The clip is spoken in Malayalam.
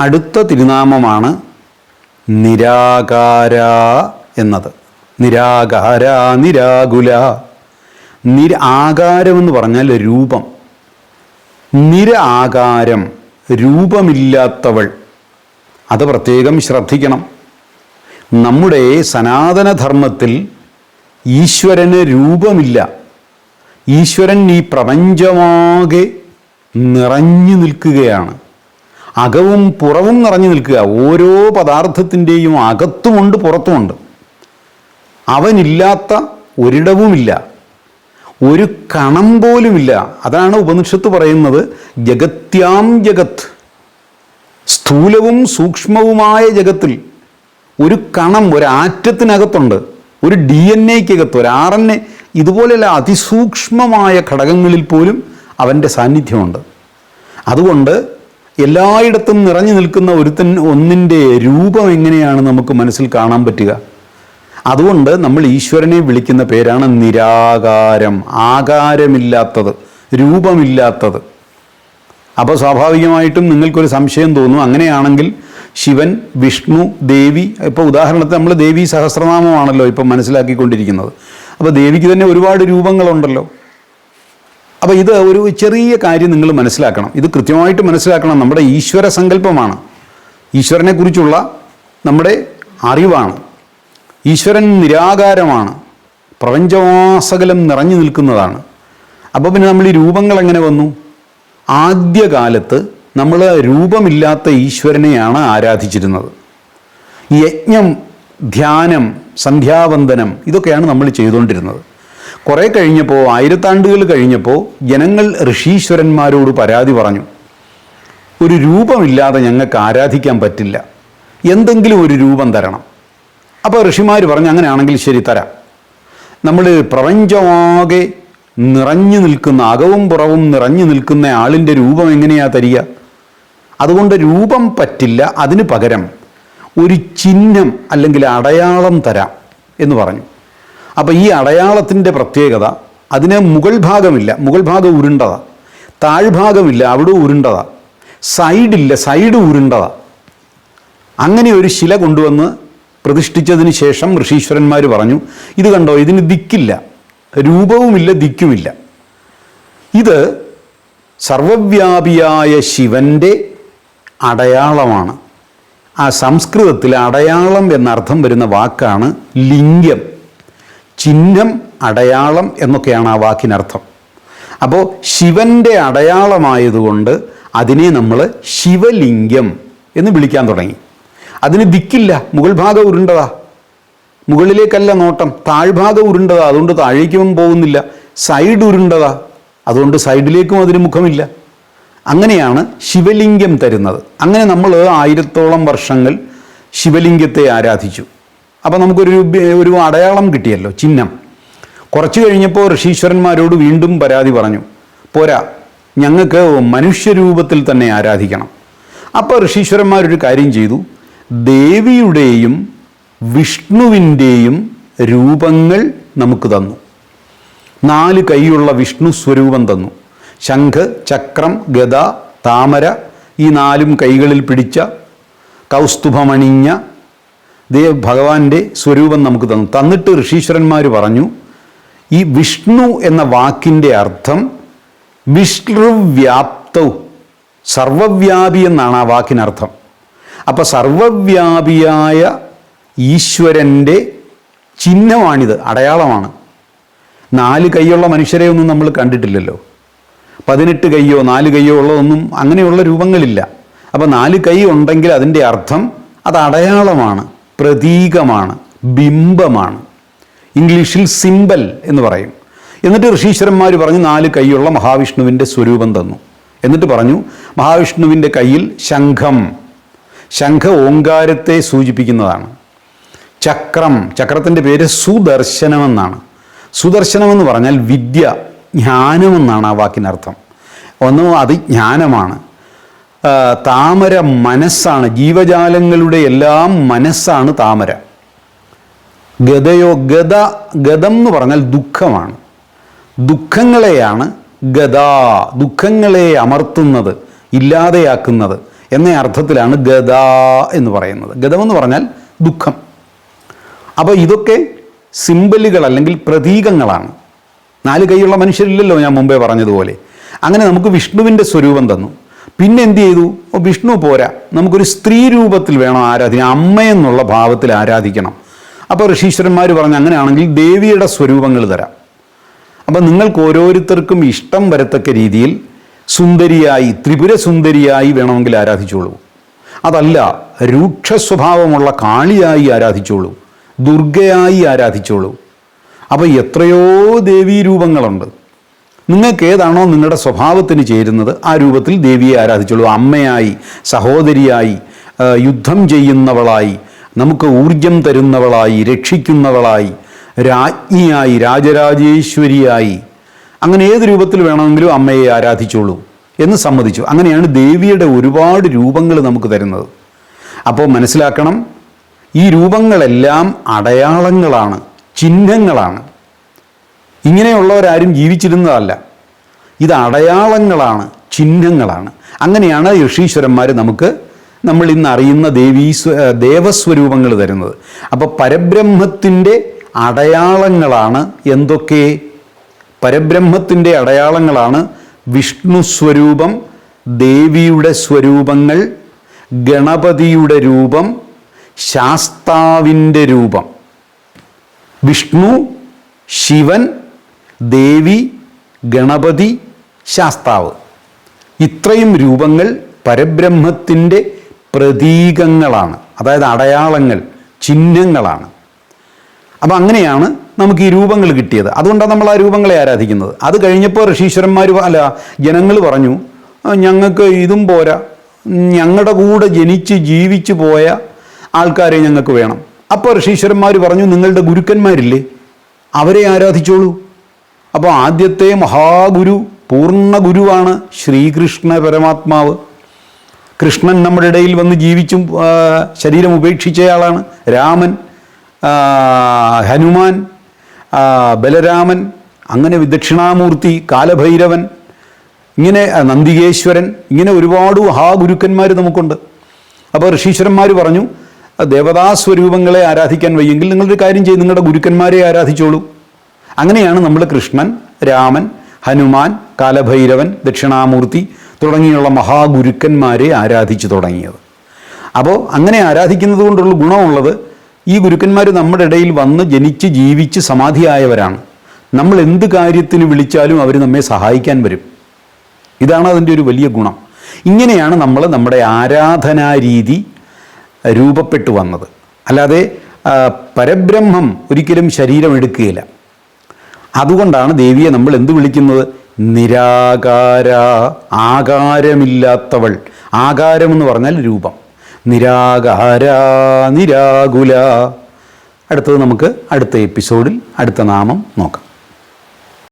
അടുത്ത തിരുനാമമാണ് നിരാകാര എന്നത്. നിരാകാര നിരാകുല. നിര ആകാരമെന്ന് പറഞ്ഞാൽ രൂപം. നിര ആകാരം രൂപമില്ലാത്തവൾ. അത് പ്രത്യേകം ശ്രദ്ധിക്കണം. നമ്മുടെ സനാതനധർമ്മത്തിൽ ഈശ്വരന് രൂപമില്ല. ഈശ്വരൻ ഈ പ്രപഞ്ചമാകെ നിറഞ്ഞു നിൽക്കുകയാണ്. അകവും പുറവും നിറഞ്ഞു നിൽക്കുക. ഓരോ പദാർത്ഥത്തിന്റെയും അകത്തുമുണ്ട് പുറത്തുമുണ്ട്. അവനില്ലാത്ത ഒരിടവുമില്ല. ഒരു കണം പോലുമില്ല. അതാണ് ഉപനിഷത്ത് പറയുന്നത് ജഗത്യാം ജഗത്ത് സ്ഥൂലവും സൂക്ഷ്മവുമായ ജഗത്തിൽ ഒരു കണം ഒരാറ്റത്തിനകത്തുണ്ട് ഒരു ഡി എൻ എക്കകത്ത് ഒരു ആർ എൻ എ ഇതുപോലെയുള്ള അതിസൂക്ഷ്മമായ ഘടകങ്ങളിൽ പോലും അവന്റെ സാന്നിധ്യമുണ്ട്. അതുകൊണ്ട് എല്ലായിടത്തും നിറഞ്ഞു നിൽക്കുന്ന ഒരുത്തൻ ഒന്നിന്റെ രൂപം എങ്ങനെയാണ് നമുക്ക് മനസ്സിൽ കാണാൻ പറ്റുക? അതുകൊണ്ട് നമ്മൾ ഈശ്വരനെ വിളിക്കുന്ന പേരാണ് നിരാകാരം ആകാരമില്ലാത്തത് രൂപമില്ലാത്തത്. അപ്പോൾ സ്വാഭാവികമായിട്ടും നിങ്ങൾക്കൊരു സംശയം തോന്നും അങ്ങനെയാണെങ്കിൽ ശിവൻ വിഷ്ണു ദേവി ഇപ്പോൾ ഉദാഹരണത്തിന് നമ്മൾ ദേവി സഹസ്രനാമമാണല്ലോ ഇപ്പം മനസ്സിലാക്കിക്കൊണ്ടിരിക്കുന്നത്. അപ്പോൾ ദേവിക്ക് തന്നെ ഒരുപാട് രൂപങ്ങളുണ്ടല്ലോ. അപ്പോൾ ഇത് ഒരു ചെറിയ കാര്യം നിങ്ങൾ മനസ്സിലാക്കണം. ഇത് കൃത്യമായിട്ട് മനസ്സിലാക്കണം. നമ്മുടെ ഈശ്വര സങ്കല്പമാണ്. ഈശ്വരനെക്കുറിച്ചുള്ള നമ്മുടെ അറിവാണ്. ഈശ്വരൻ നിരാകാരമാണ്. പ്രപഞ്ചവാസകലം നിറഞ്ഞു നിൽക്കുന്നതാണ്. അപ്പോൾ പിന്നെ നമ്മൾ ഈ രൂപങ്ങൾ എങ്ങനെ വന്നു? ആദ്യകാലത്ത് നമ്മൾ രൂപമില്ലാത്ത ഈശ്വരനെയാണ് ആരാധിച്ചിരുന്നത്. യജ്ഞം ധ്യാനം സന്ധ്യാവന്ദനം ഇതൊക്കെയാണ് നമ്മൾ ചെയ്തുകൊണ്ടിരുന്നത്. കുറേ കഴിഞ്ഞപ്പോൾ ആയിരത്താണ്ടുകൾ കഴിഞ്ഞപ്പോൾ ജനങ്ങൾ ഋഷീശ്വരന്മാരോട് പരാതി പറഞ്ഞു. ഒരു രൂപമില്ലാതെ ഞങ്ങൾക്ക് ആരാധിക്കാൻ പറ്റില്ല. എന്തെങ്കിലും ഒരു രൂപം തരണം. അപ്പോൾ ഋഷിമാർ പറഞ്ഞു അങ്ങനെയാണെങ്കിൽ ശരി തരാം. നമ്മൾ പ്രപഞ്ചമാകെ നിറഞ്ഞു നിൽക്കുന്ന അകവും പുറവും നിറഞ്ഞു നിൽക്കുന്ന ആളിന്റെ രൂപം എങ്ങനെയാണ് തരിക? അതുകൊണ്ട് രൂപം പറ്റില്ല അതിന് പകരം ഒരു ചിഹ്നം അല്ലെങ്കിൽ അടയാളം തരാം എന്ന് പറഞ്ഞു. അപ്പോൾ ഈ അടയാളത്തിന്റെ പ്രത്യേകത അതിന് മുകൾ ഭാഗമില്ല മുകൾ ഭാഗം ഉരുണ്ടതാ. താഴ്ഭാഗമില്ല അവിടെ ഉരുണ്ടതാ. സൈഡില്ല സൈഡ് ഉരുണ്ടതാ. അങ്ങനെ ഒരു ശില കൊണ്ടുവന്ന് പ്രതിഷ്ഠിച്ചതിന് ശേഷം ഋഷീശ്വരന്മാർ പറഞ്ഞു ഇത് കണ്ടോ ഇതിന് ദിക്കില്ല രൂപവുമില്ല ദിക്കുമില്ല. ഇത് സർവവ്യാപിയായ ശിവന്റെ അടയാളമാണ്. ആ സംസ്കൃതത്തിൽ അടയാളം എന്നർത്ഥം വരുന്ന വാക്കാണ് ലിംഗം. ചിഹ്നം അടയാളം എന്നൊക്കെയാണ് ആ വാക്കിനർത്ഥം. അപ്പോൾ ശിവന്റെ അടയാളമായതുകൊണ്ട് അതിനെ നമ്മൾ ശിവലിംഗം എന്ന് വിളിക്കാൻ തുടങ്ങി. അതിന് ദിക്കില്ല മുകൾ ഭാഗം ഉരുണ്ടതാ. മുകളിലേക്കല്ല നോട്ടം താഴ്ഭാഗം ഉരുണ്ടതാ അതുകൊണ്ട് താഴേക്കും പോകുന്നില്ല. സൈഡ് ഉരുണ്ടതാ അതുകൊണ്ട് സൈഡിലേക്കും അതിന് മുഖമില്ല. അങ്ങനെയാണ് ശിവലിംഗം തരുന്നത്. അങ്ങനെ നമ്മൾ ആയിരത്തോളം വർഷങ്ങൾ ശിവലിംഗത്തെ ആരാധിച്ചു. അപ്പോൾ നമുക്കൊരു ഒരു അടയാളം കിട്ടിയല്ലോ ചിഹ്നം. കുറച്ച് കഴിഞ്ഞപ്പോൾ ഋഷീശ്വരന്മാരോട് വീണ്ടും പരാതി പറഞ്ഞു പോരാ ഞങ്ങൾക്ക് മനുഷ്യരൂപത്തിൽ തന്നെ ആരാധിക്കണം. അപ്പോൾ ഋഷീശ്വരന്മാരൊരു കാര്യം ചെയ്തു ദേവിയുടെയും വിഷ്ണുവിന്റെയും രൂപങ്ങൾ നമുക്ക് തന്നു. നാല് കൈയുള്ള വിഷ്ണു സ്വരൂപം തന്നു. ശംഖ് ചക്രം ഗദ താമര ഈ നാലും കൈകളിൽ പിടിച്ച കൗസ്തുഭമണിഞ്ഞ ദേ ഭഗവാന്റെ സ്വരൂപം നമുക്ക് തന്നു. തന്നിട്ട് ഋഷീശ്വരന്മാർ പറഞ്ഞു ഈ വിഷ്ണു എന്ന വാക്കിന്റെ അർത്ഥം വിഷ്ണുവ്യാപ്തവും സർവവ്യാപി എന്നാണ് ആ വാക്കിനർത്ഥം അപ്പോൾ സർവവ്യാപിയായ ഈശ്വരന്റെ ചിഹ്നമാണിത് അടയാളമാണ്. നാല് കൈയുള്ള മനുഷ്യരെ ഒന്നും നമ്മൾ കണ്ടിട്ടില്ലല്ലോ. പതിനെട്ട് കൈയോ നാല് കൈയോ ഉള്ളതൊന്നും അങ്ങനെയുള്ള രൂപങ്ങളില്ല. അപ്പോൾ നാല് കൈ ഉണ്ടെങ്കിൽ അതിന്റെ അർത്ഥം അത് അടയാളമാണ്. പ്രതീകമാണ് ബിംബമാണ്. ഇംഗ്ലീഷിൽ സിംബൽ എന്ന് പറയും. എന്നിട്ട് ഋഷീശ്വരന്മാർ പറഞ്ഞു നാല് കൈയുള്ള മഹാവിഷ്ണുവിന്റെ സ്വരൂപം തന്നു. എന്നിട്ട് പറഞ്ഞു മഹാവിഷ്ണുവിന്റെ കയ്യിൽ ശംഖം. ശംഖ ഓങ്കാരത്തെ സൂചിപ്പിക്കുന്നതാണ്. ചക്രം. ചക്രത്തിന്റെ പേര് സുദർശനമെന്നാണ്. സുദർശനമെന്ന് പറഞ്ഞാൽ വിദ്യ ജ്ഞാനമെന്നാണ് ആ വാക്കിനർത്ഥം. ഒന്ന് അത് ജ്ഞാനമാണ്. താമര മനസ്സാണ്. ജീവജാലങ്ങളുടെ എല്ലാം മനസ്സാണ് താമര. ഗതയോ ഗത ഗതം എന്ന് പറഞ്ഞാൽ ദുഃഖമാണ്. ദുഃഖങ്ങളെയാണ് ഗത ദുഃഖങ്ങളെ അമർത്തുന്നത് ഇല്ലാതെയാക്കുന്നത് എന്ന അർത്ഥത്തിലാണ് ഗത എന്ന് പറയുന്നത്. ഗതമെന്ന് പറഞ്ഞാൽ ദുഃഖം. അപ്പോൾ ഇതൊക്കെ സിമ്പലുകൾ അല്ലെങ്കിൽ പ്രതീകങ്ങളാണ്. നാല് കൈയുള്ള മനുഷ്യരില്ലല്ലോ ഞാൻ മുമ്പേ പറഞ്ഞതുപോലെ. അങ്ങനെ നമുക്ക് വിഷ്ണുവിന്റെ സ്വരൂപം തന്നു. പിന്നെ എന്ത് ചെയ്തു ഓ, വിഷ്ണു പോരാ. നമുക്കൊരു സ്ത്രീ രൂപത്തിൽ വേണം ആരാധിക്കാൻ. അമ്മയെന്നുള്ള ഭാവത്തിൽ ആരാധിക്കണം. അപ്പോൾ ഋഷീശ്വരന്മാർ പറഞ്ഞു അങ്ങനെയാണെങ്കിൽ ദേവിയുടെ സ്വരൂപങ്ങൾ തരാം. അപ്പം നിങ്ങൾക്ക് ഓരോരുത്തർക്കും ഇഷ്ടം വരത്തക്ക രീതിയിൽ സുന്ദരിയായി ത്രിപുര സുന്ദരിയായി വേണമെങ്കിൽ ആരാധിച്ചോളൂ. അതല്ല രൂക്ഷ സ്വഭാവമുള്ള കാളിയായി ആരാധിച്ചോളൂ. ദുർഗയായി ആരാധിച്ചോളൂ. അപ്പോൾ എത്രയോ ദേവീ രൂപങ്ങളുണ്ട് നിങ്ങൾക്ക് ഏതാണോ നിങ്ങളുടെ സ്വഭാവത്തിന് ചേരുന്നത് ആ രൂപത്തിൽ ദേവിയെ ആരാധിച്ചുള്ളൂ അമ്മയായി സഹോദരിയായി യുദ്ധം ചെയ്യുന്നവളായി നമുക്ക് ഊർജം തരുന്നവളായി രക്ഷിക്കുന്നവളായി രാജ്ഞിയായി രാജരാജേശ്വരിയായി അങ്ങനെ ഏത് രൂപത്തിൽ വേണമെങ്കിലും അമ്മയെ ആരാധിച്ചോളൂ എന്ന് സമ്മതിച്ചു. അങ്ങനെയാണ് ദേവിയുടെ ഒരുപാട് രൂപങ്ങൾ നമുക്ക് തരുന്നത്. അപ്പോൾ മനസ്സിലാക്കണം ഈ രൂപങ്ങളെല്ലാം അടയാളങ്ങളാണ് ചിഹ്നങ്ങളാണ്. ഇങ്ങനെയുള്ളവരാരും ജീവിച്ചിരുന്നതല്ല. ഇത് അടയാളങ്ങളാണ് ചിഹ്നങ്ങളാണ്. അങ്ങനെയാണ് ഋഷീശ്വരന്മാർ നമുക്ക് നമ്മൾ ഇന്ന് അറിയുന്ന ദേവീ സ്വ- ഏർ ദേവസ്വരൂപങ്ങൾ തരുന്നത്. അപ്പോൾ പരബ്രഹ്മത്തിന്റെ അടയാളങ്ങളാണ് എന്തൊക്കെ? പരബ്രഹ്മത്തിന്റെ അടയാളങ്ങളാണ് വിഷ്ണു സ്വരൂപം ദേവിയുടെ സ്വരൂപങ്ങൾ ഗണപതിയുടെ രൂപം ശാസ്താവിന്റെ രൂപം. വിഷ്ണു ശിവൻ ദേവി ഗണപതി ശാസ്താവ്. ഇത്രയും രൂപങ്ങൾ പരബ്രഹ്മത്തിന്റെ പ്രതീകങ്ങളാണ്. അതായത് അടയാളങ്ങൾ ചിഹ്നങ്ങളാണ്. അപ്പം അങ്ങനെയാണ് നമുക്ക് ഈ രൂപങ്ങൾ കിട്ടിയത്. അതുകൊണ്ടാണ് നമ്മൾ ആ രൂപങ്ങളെ ആരാധിക്കുന്നത്. അത് കഴിഞ്ഞപ്പോൾ ഋഷീശ്വരന്മാർ അല്ല ജനങ്ങൾ പറഞ്ഞു ഞങ്ങൾക്ക് ഇതും പോരാ. ഞങ്ങളുടെ കൂടെ ജനിച്ച് ജീവിച്ചു പോയ ആൾക്കാരെ ഞങ്ങൾക്ക് വേണം. അപ്പോൾ ഋഷീശ്വരന്മാർ പറഞ്ഞു നിങ്ങളുടെ ഗുരുക്കന്മാരില്ലേ? അവരെ ആരാധിച്ചോളൂ. അപ്പോൾ ആദ്യത്തെ മഹാഗുരു പൂർണ ഗുരുവാണ് ശ്രീകൃഷ്ണ പരമാത്മാവ്. കൃഷ്ണൻ നമ്മുടെ ഇടയിൽ വന്ന് ജീവിച്ചും ശരീരം ഉപേക്ഷിച്ചയാളാണ്. രാമൻ ഹനുമാൻ ബലരാമൻ അങ്ങനെ വിദക്ഷിണാമൂർത്തി കാലഭൈരവൻ ഇങ്ങനെ നന്ദികേശ്വരൻ ഇങ്ങനെ ഒരുപാട് മഹാഗുരുക്കന്മാർ നമുക്കുണ്ട്. അപ്പോൾ ഋഷീശ്വരന്മാർ പറഞ്ഞു ദേവതാസ്വരൂപങ്ങളെ ആരാധിക്കാൻ വയ്യെങ്കിൽ നിങ്ങളൊരു കാര്യം ചെയ്ത് നിങ്ങളുടെ ഗുരുക്കന്മാരെ ആരാധിച്ചോളൂ. അങ്ങനെയാണ് നമ്മൾ കൃഷ്ണൻ രാമൻ ഹനുമാൻ കാലഭൈരവൻ ദക്ഷിണാമൂർത്തി തുടങ്ങിയുള്ള മഹാഗുരുക്കന്മാരെ ആരാധിച്ചു തുടങ്ങിയത്. അപ്പോൾ അങ്ങനെ ആരാധിക്കുന്നത് കൊണ്ടുള്ള ഗുണമുള്ളത് ഈ ഗുരുക്കന്മാർ നമ്മുടെ ഇടയിൽ വന്ന് ജനിച്ച് ജീവിച്ച് സമാധിയായവരാണ്. നമ്മൾ എന്ത് കാര്യത്തിന് വിളിച്ചാലും അവർ നമ്മെ സഹായിക്കാൻ വരും. ഇതാണ് അതിന്റെ ഒരു വലിയ ഗുണം. ഇങ്ങനെയാണ് നമ്മൾ നമ്മുടെ ആരാധനാ രീതി രൂപപ്പെട്ടു വന്നത്. അല്ലാതെ പരബ്രഹ്മം ഒരിക്കലും ശരീരം എടുക്കുകയില്ല അതുകൊണ്ടാണ് ദേവിയെ നമ്മൾ എന്ത് വിളിക്കുന്നത്? നിരാകാര ആകാരമില്ലാത്തവൾ. ആകാരമെന്ന് പറഞ്ഞാൽ രൂപം. നിരാകാര നിരാകുല. അടുത്തത് നമുക്ക് അടുത്ത എപ്പിസോഡിൽ അടുത്ത നാമം നോക്കാം.